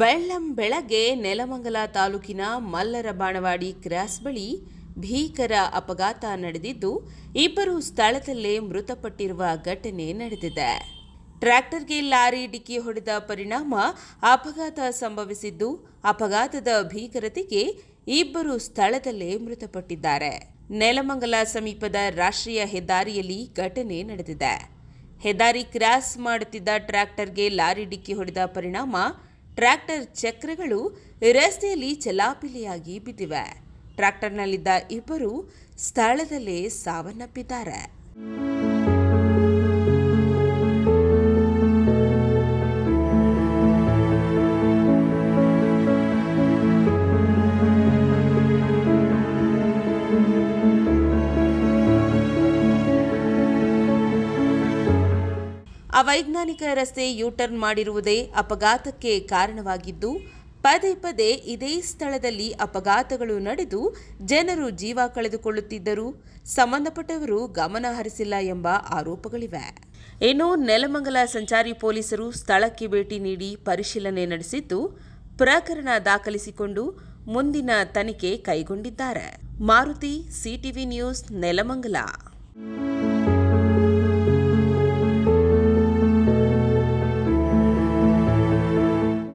ಬೆಳ್ಳಂ ಬೆಳಗ್ಗೆ ನೆಲಮಂಗಲ ತಾಲೂಕಿನ ಮಲ್ಲರ ಬಾಣವಾಡಿ ಕ್ರಾಸ್ ಬಳಿ ಭೀಕರ ಅಪಘಾತ ನಡೆದಿದ್ದು, ಇಬ್ಬರು ಸ್ಥಳದಲ್ಲೇ ಮೃತಪಟ್ಟಿರುವ ಘಟನೆ ನಡೆದಿದೆ. ಟ್ರ್ಯಾಕ್ಟರ್ಗೆ ಲಾರಿ ಡಿಕ್ಕಿ ಹೊಡೆದ ಪರಿಣಾಮ ಅಪಘಾತ ಸಂಭವಿಸಿದ್ದು, ಅಪಘಾತದ ಭೀಕರತೆಗೆ ಇಬ್ಬರು ಸ್ಥಳದಲ್ಲೇ ಮೃತಪಟ್ಟಿದ್ದಾರೆ. ನೆಲಮಂಗಲ ಸಮೀಪದ ರಾಷ್ಟ್ರೀಯ ಹೆದ್ದಾರಿಯಲ್ಲಿ ಘಟನೆ ನಡೆದಿದೆ. ಹೆದ್ದಾರಿ ಕ್ರಾಸ್ ಮಾಡುತ್ತಿದ್ದ ಟ್ರ್ಯಾಕ್ಟರ್ಗೆ ಲಾರಿ ಡಿಕ್ಕಿ ಹೊಡೆದ ಪರಿಣಾಮ ಟ್ರ್ಯಾಕ್ಟರ್ ಚಕ್ರಗಳು ರಸ್ತೆಯಲ್ಲಿ ಚಲಾಪಿಲಿಯಾಗಿ ಬಿದ್ದಿವೆ. ಟ್ರ್ಯಾಕ್ಟರ್ನಲ್ಲಿದ್ದ ಇಬ್ಬರು ಸ್ಥಳದಲ್ಲೇ ಸಾವನ್ನಪ್ಪಿದ್ದಾರೆ. ಅವೈಜ್ಞಾನಿಕ ರಸ್ತೆ ಯೂಟರ್ನ್ ಮಾಡಿರುವುದೇ ಅಪಘಾತಕ್ಕೆ ಕಾರಣವಾಗಿದ್ದು, ಪದೇ ಪದೇ ಇದೇ ಸ್ಥಳದಲ್ಲಿ ಅಪಘಾತಗಳು ನಡೆದು ಜನರು ಜೀವ ಕಳೆದುಕೊಳ್ಳುತ್ತಿದ್ದರೂ ಸಂಬಂಧಪಟ್ಟವರು ಗಮನ ಹರಿಸಿಲ್ಲ ಎಂಬ ಆರೋಪಗಳಿವೆ. ಇನ್ನು ನೆಲಮಂಗಲ ಸಂಚಾರಿ ಪೊಲೀಸರು ಸ್ಥಳಕ್ಕೆ ಭೇಟಿ ನೀಡಿ ಪರಿಶೀಲನೆ ನಡೆಸಿದ್ದು, ಪ್ರಕರಣ ದಾಖಲಿಸಿಕೊಂಡು ಮುಂದಿನ ತನಿಖೆ ಕೈಗೊಂಡಿದ್ದಾರೆ. Maruti CTV news, Nelamangala.